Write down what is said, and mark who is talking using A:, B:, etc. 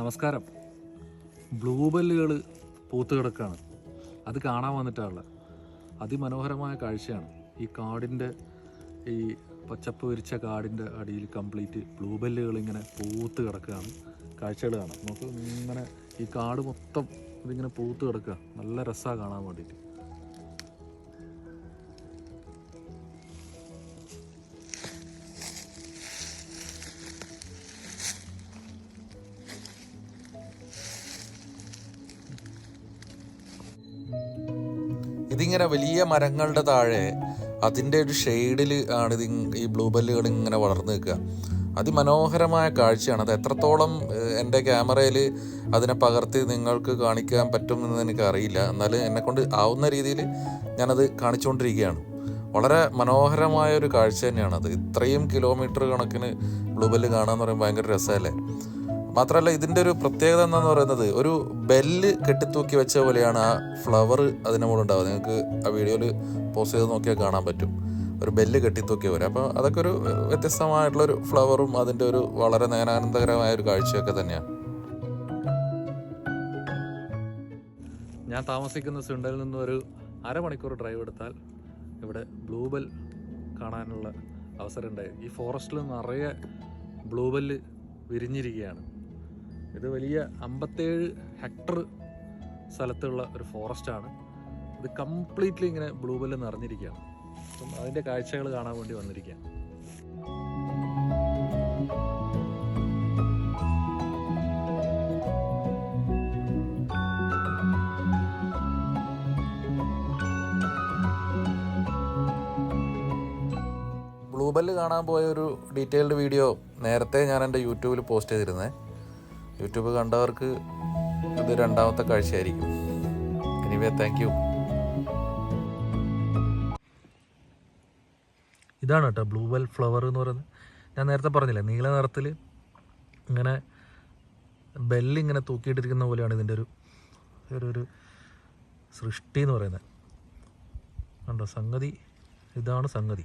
A: നമസ്കാരം. ബ്ലൂബെല്ലുകൾ പൂത്ത് കിടക്കുകയാണ് അത് കാണാൻ വന്നിട്ടാണുള്ളത്. അതിമനോഹരമായ കാഴ്ചയാണ്. ഈ കാടിന്റെ ഈ പച്ചപ്പ് വിരിച്ച കാടിന്റെ അടിയിൽ കംപ്ലീറ്റ് ബ്ലൂബെല്ലുകൾ ഇങ്ങനെ പൂത്ത് കിടക്കുകയാണ്. കാഴ്ചകൾ കാണാം. നമുക്ക് ഇങ്ങനെ ഈ കാട് മൊത്തം ഇതിങ്ങനെ പൂത്ത് കിടക്കുക. നല്ല രസമാണ് കാണാൻ വേണ്ടിയിട്ട്.
B: ഇതിങ്ങനെ വലിയ മരങ്ങളുടെ താഴെ അതിന്റെ ഒരു ഷെയ്ഡിൽ ആണ് ഇത് ഈ ബ്ലൂബെല്ലുകൾ ഇങ്ങനെ വളർന്നു നിൽക്കുക. അതിമനോഹരമായ കാഴ്ചയാണ്. അത് എത്രത്തോളം എന്റെ ക്യാമറയിൽ അതിനെ പകർത്തി നിങ്ങൾക്ക് കാണിക്കാൻ പറ്റുമെന്ന് എനിക്ക് അറിയില്ല എന്നാൽ എന്നെക്കൊണ്ട് ആവുന്ന രീതിയിൽ ഞാനത് കാണിച്ചുകൊണ്ടിരിക്കുകയാണ്. വളരെ മനോഹരമായ ഒരു കാഴ്ച തന്നെയാണത്. ഇത്രയും കിലോമീറ്റർ കണക്കിന് ബ്ലൂബെല്ല് കാണുക എന്ന് പറയുമ്പോൾ ഭയങ്കര രസമല്ലേ? മാത്രമല്ല ഇതിന്റെ ഒരു പ്രത്യേകത എന്താന്ന് പറയുന്നത് ഒരു ബെല്ല് കെട്ടിത്തൂക്കി വെച്ച പോലെയാണ് ആ ഫ്ലവർ അതിന്റെ മുകളിൽ ഉണ്ടാവുക നിങ്ങൾക്ക് ആ വീഡിയോയിൽ പോസ്റ്റ് ചെയ്ത് നോക്കിയാൽ കാണാൻ പറ്റും. ഒരു ബെല്ല് കെട്ടിത്തൂക്കിയ പോലെ. അപ്പോൾ അതൊക്കെ ഒരു വ്യത്യസ്തമായിട്ടുള്ളൊരു ഫ്ലവറും അതിന്റെ ഒരു വളരെ നേനാനന്ദകരമായ ഒരു കാഴ്ചയൊക്കെ തന്നെയാണ്.
A: ഞാൻ താമസിക്കുന്ന സുണ്ടയിൽ നിന്ന് ഒരു അരമണിക്കൂർ ഡ്രൈവ് എടുത്താൽ ഇവിടെ ബ്ലൂബെൽ കാണാനുള്ള അവസരമുണ്ടായി ഈ ഫോറസ്റ്റിൽ നിറയെ ബ്ലൂബെല്ല് വിരിഞ്ഞിരിക്കുകയാണ്. ഇത് വലിയ അമ്പത്തേഴ് ഹെക്ടർ സ്ഥലത്തുള്ള ഒരു ഫോറസ്റ്റാണ്. ഇത് കംപ്ലീറ്റ്ലി ഇങ്ങനെ ബ്ലൂബെല്ല് നിറഞ്ഞിരിക്കുകയാണ്. അപ്പം അതിന്റെ കാഴ്ചകൾ കാണാൻ വേണ്ടി വന്നിരിക്കുകയാണ്.
B: ബ്ലൂബെല്ല് കാണാൻ പോയ ഒരു ഡീറ്റെയിൽഡ് വീഡിയോ നേരത്തെ ഞാൻ എന്റെ യൂട്യൂബിൽ പോസ്റ്റ് ചെയ്തിരുന്നേ. യൂട്യൂബ് കണ്ടവർക്ക് ഇത് രണ്ടാമത്തെ കാഴ്ചയായിരിക്കും. എനിവേ താങ്ക് യു
A: ഇതാണ് കേട്ടോ ബ്ലൂബെൽ ഫ്ലവർ എന്ന് പറയുന്നത്. ഞാൻ നേരത്തെ പറഞ്ഞില്ലേ നീല നിറത്തിൽ ഇങ്ങനെ ബെല്ല് ഇങ്ങനെ തൂക്കിയിട്ടിരിക്കുന്ന പോലെയാണ് ഇതിന്റെ ഒരു ഒരു ഒരു സൃഷ്ടി എന്ന് പറയുന്നത്. കണ്ടോ സംഗതി? ഇതാണ് സംഗതി.